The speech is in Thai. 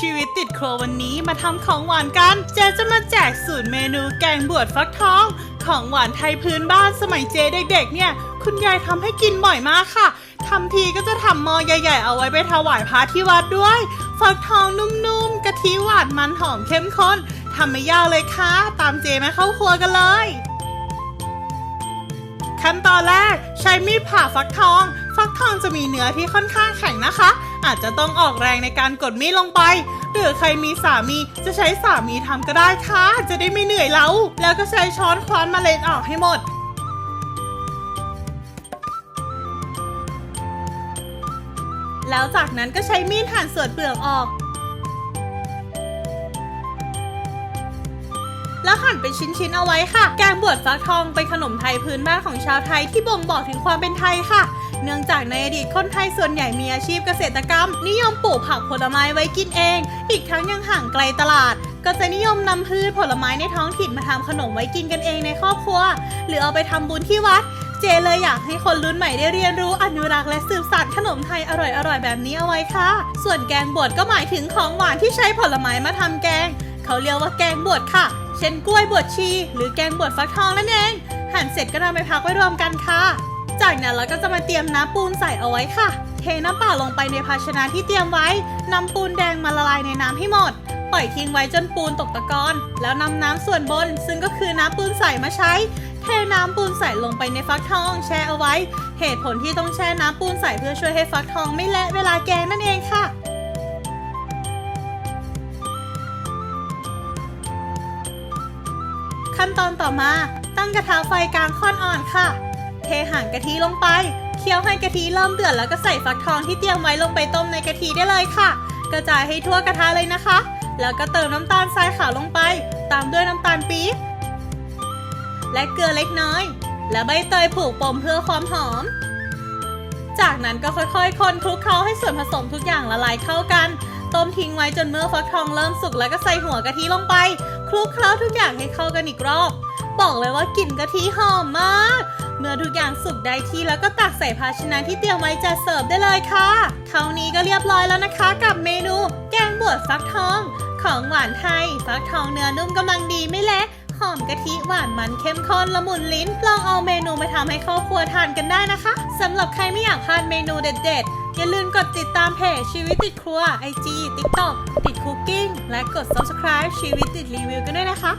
ชีวิตติดครัววันนี้มาทำของหวานกัน เจจะมาแจกสูตรเมนูแกงบวชฟักทอง ของหวานไทยพื้นบ้านสมัยเจเด็กๆเนี่ย คุณยายทำให้กินบ่อยมากค่ะทำทีก็จะทำมอใหญ่ๆเอาไว้ไปถวายพระที่วัดด้วย ฟักทองนุ่มๆกะทิหวานมันหอมเข้มข้นทำไม่ยากเลยค่ะ ตามเจมาเข้าครัวกันเลย ขั้นตอนแรกใช้มีดผ่าฟักทอง ฟักทองจะมีเนื้อที่ค่อนข้างแข็งนะคะ อาจจะต้องออกแรงในการกดมีดลงไป หรือใครมีสามีจะใช้สามีทำก็ได้ค่ะ จะได้ไม่เหนื่อยเล้าแล้วก็ใช้ช้อนคว้านเมล็ดออกให้หมดแล้วจากนั้นก็ใช้มีดหั่นส่วนเปลือกออก แล้วหั่นเป็นชิ้นๆเอาไว้ค่ะ แกงบวชฟักทองเป็นขนมไทยพื้นบ้านของชาวไทยที่บ่งบอกถึงความเป็นไทยค่ะ เนื่องจากในอดีตคนไทยส่วนใหญ่มีอาชีพเกษตรกรรม นิยมปลูกผักผลไม้ไว้กินเอง อีกทั้งยังห่างไกลตลาด ก็จะนิยมนำพืชผลไม้ในท้องถิ่นมาทำขนมไว้กินกันเองในครอบครัว หรือเอาไปทำบุญที่วัด เจเลยอยากให้คนรุ่นใหม่ได้เรียนรู้อนุรักษ์และสืบสานขนมไทยอร่อยๆแบบนี้เอาไว้ค่ะ ส่วนแกงบวชก็หมายถึงของหวานที่ใช้ผลไม้มาทำแกง เขาเรียกว่าแกงบวชค่ะ เช่นกล้วยบวชชี หรือแกงบวชฟักทองนั่นเองหั่นเสร็จก็นำไปพักไว้รวมกันค่ะ จากนั้นเราก็จะมาเตรียมน้ำปูนใส่เอาไว้ค่ะ เทน้ำเปล่าลงไปในภาชนะที่เตรียมไว้นำปูนแดงมาละลายในน้ำให้หมด ปล่อยทิ้งไว้จนปูนตกตะกอน แล้วนำน้ำส่วนบน ซึ่งก็คือน้ำปูนใสมาใช้ เทน้ำปูนใสลงไปในฟักทองแช่เอาไว้ เหตุผลที่ต้องแช่น้ำปูนใสเพื่อช่วยให้ฟักทองไม่เละเวลาแกงนั่นเองค่ะขั้นตอนต่อมาตั้งกระทะไฟกลางค่อนอ่อนค่ะางกะทิลงไป เคี่ยวให้กะทิเริ่มเดือดแล้วก็ใส่ฟักทองที่เตรียมไว้ลงไปต้มในกะทิได้เลยค่ะ กระจายให้ทั่วกระทะเลยนะคะ แล้วก็เติมน้ำตาลทรายขาวลงไป ตามด้วยน้ำตาลปี๊บและเกลือเล็กน้อย และใบเตยผูกปมเพื่อความหอม จากนั้นก็ค่อยๆ คนคลุกเคล้าให้ส่วนผสมทุกอย่างละลายเข้ากัน ต้มทิ้งไว้จนเมื่อฟักทองเริ่มสุกแล้วก็ใส่หัวกะทิลงไป คลุกเคล้าทุกอย่างให้เข้ากันอีกรอบ บอกเลยว่ากลิ่นกะทิหอมมาก เมื่อทุกอย่างสุกได้ที่แล้วก็ตักใส่ภาชนะที่เตรียมไว้จัดเสิร์ฟได้เลยค่ะเท่านี้ก็เรียบร้อยแล้วนะคะ กับเมนู แกงบวชฟักทอง ของหวานไทย ฟักทองเนื้อนุ่มกำลังดีไม่เละหอมกะทิหวานมันเข้มข้นละมุนลิ้น ลองเอาเมนูมาทำให้ครอบครัวทานกันได้นะคะสำหรับใครไม่อยากพลาดเมนูเด็ดๆ อย่าลืมกดติดตามเพจชีวิตติดครัว IG TikTok ติดคุกกิ้งและกด subscribe ชีวิตติดรีวิวกันด้วยนะคะ